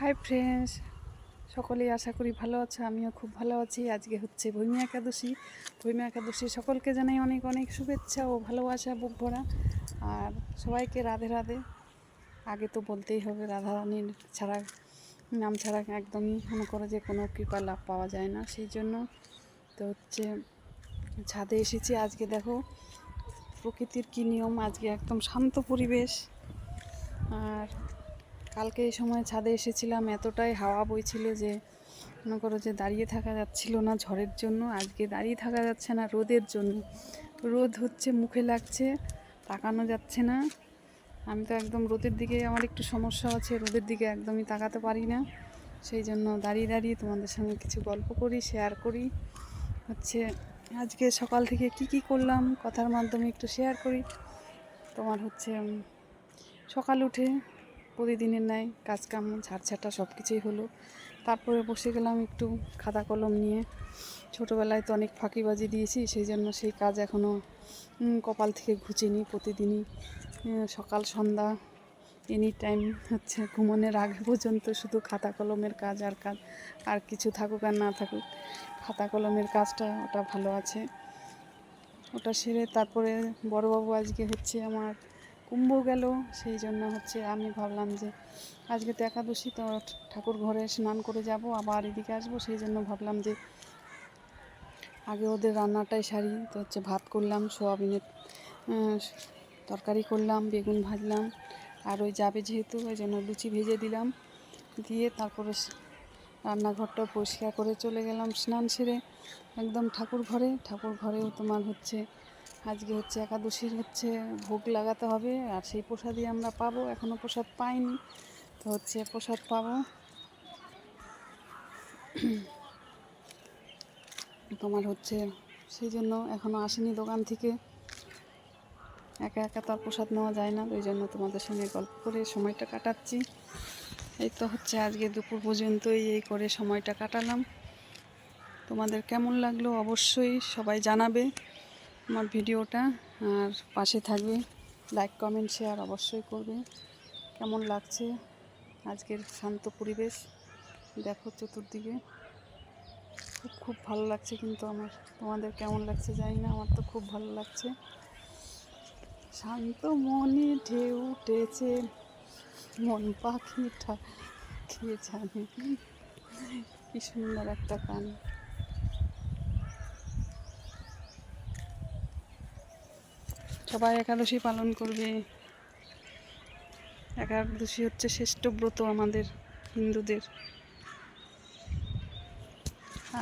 Hi friends সকলেই আশা করি ভালো আছে, আমিও খুব ভালো আছি। আজকে হচ্ছে ভূমি একাদশী। ভূমি একাদশী সকলকে জানাই অনেক অনেক শুভেচ্ছা ও ভালোবাসা, বুক ভরা। আর সবাইকে রাধে রাধে। আগে তো বলতেই হবে রাধা রানীর ছাড়া, নাম ছাড়া একদমই মনে করো যে কোনো কৃপা লাভ পাওয়া যায় না। সেই জন্য তো হচ্ছে ছাদে এসেছি। আজকে দেখো প্রকৃতির কী নিয়ম, আজকে একদম শান্ত পরিবেশ। আর কালকে এই সময় ছাদে এসেছিলাম, এতটাই হাওয়া বইছিল যে মনে করো যে দাঁড়িয়ে থাকা যাচ্ছিল না ঝড়ের জন্য, আজকে দাঁড়িয়ে থাকা যাচ্ছে না রোদের জন্য। রোদ হচ্ছে, মুখে লাগছে, তাকানো যাচ্ছে না। আমি তো একদম রোদের দিকে, আমার একটু সমস্যা আছে, রোদের দিকে একদমই তাকাতে পারি না। সেই জন্য দাঁড়িয়ে দাঁড়িয়ে তোমাদের সঙ্গে কিছু গল্প করি শেয়ার করি। হচ্ছে আজকে সকাল থেকে কি কি করলাম, কথার মাধ্যমে একটু শেয়ার করি। তোমার হচ্ছে সকাল উঠে প্রতিদিনের ন্যায়, কাজকাম, ঝাড়ঝাটা সব কিছুই হলো। তারপরে বসে গেলাম একটু খাতা কলম নিয়ে। ছোটোবেলায় তো অনেক ফাঁকিবাজি দিয়েছি, সেই জন্য সেই কাজ এখনও কপাল থেকে ঘুচিনি প্রতিদিনই। সকাল, সন্ধ্যা এনি টাইম হচ্ছে ঘুমানোর আগে পর্যন্ত শুধু খাতা কলমের কাজ আর কাজ, আর কিছু থাকুক আর না থাকুক, খাতা কলমের কাজটা ওটা ভালো আছে। ওটা সেরে তারপরে বড়োবাবু আজকে হচ্ছে আমার কুম্ভ গেল, সেই জন্য হচ্ছে আমি ভাবলাম যে আজকে তো একাদশী, তো ঠাকুর ঘরে স্নান করে যাব, আবার এদিকে আসব। সেই জন্য ভাবলাম যে আগে ওদের রান্নাটাই সারি, তো হচ্ছে ভাত করলাম, সোয়াবিনের তরকারি করলাম, বেগুন ভাজলাম, আর ওই যাবে যেহেতু, ওই জন্য লুচি ভেজে দিলাম। দিয়ে তারপরে রান্নাঘরটা পরিষ্কার করে চলে গেলাম স্নান সেরে, একদম ঠাকুর ঘরে। ঠাকুর ঘরেও তোমার হচ্ছে আজকে হচ্ছে একাদশীর হচ্ছে ভোগ লাগাতে হবে, আর সেই প্রসাদই আমরা পাবো। এখনও প্রসাদ পাইনি, তো হচ্ছে প্রসাদ পাবো। তোমার হচ্ছে সেই জন্য এখনও আসেনি দোকান থেকে। একা একা তো আর প্রসাদ নেওয়া যায় না ওই জন্য তোমাদের সঙ্গে গল্প করে সময়টা কাটাচ্ছি। এই তো হচ্ছে আজকে দুপুর পর্যন্তই এই করে সময়টা কাটালাম। তোমাদের কেমন লাগল অবশ্যই সবাই জানাবে। আমার ভিডিওটা, আর পাশে থাকবে লাইক কমেন্ট শেয়ার অবশ্যই করবে। কেমন লাগছে আজকের শান্ত পরিবেশ? দেখো চতুর্দিকে। খুব খুব ভালো লাগছে কিন্তু আমার। তোমাদের কেমন লাগছে জানি না, আমার তো খুব ভালো লাগছে। শান্ত মনে ঢেউ উঠেছে, মন পাখিটা কে জানে কি সুন্দর একটা গান। সবাই একাদশী পালন করবে। একাদশী হচ্ছে শ্রেষ্ঠ ব্রত আমাদের হিন্দুদের।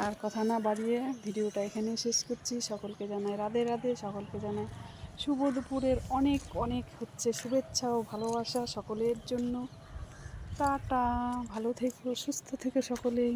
আর কথা না বাড়িয়ে ভিডিওটা এখানে শেষ করছি। সকলকে জানাই রাধে রাধে, সকলকে জানাই শুভ দুপুরের অনেক অনেক হচ্ছে শুভেচ্ছা ও ভালোবাসা সকলের জন্য। টাটা, ভালো থেকো, সুস্থ থেকো সকলেই।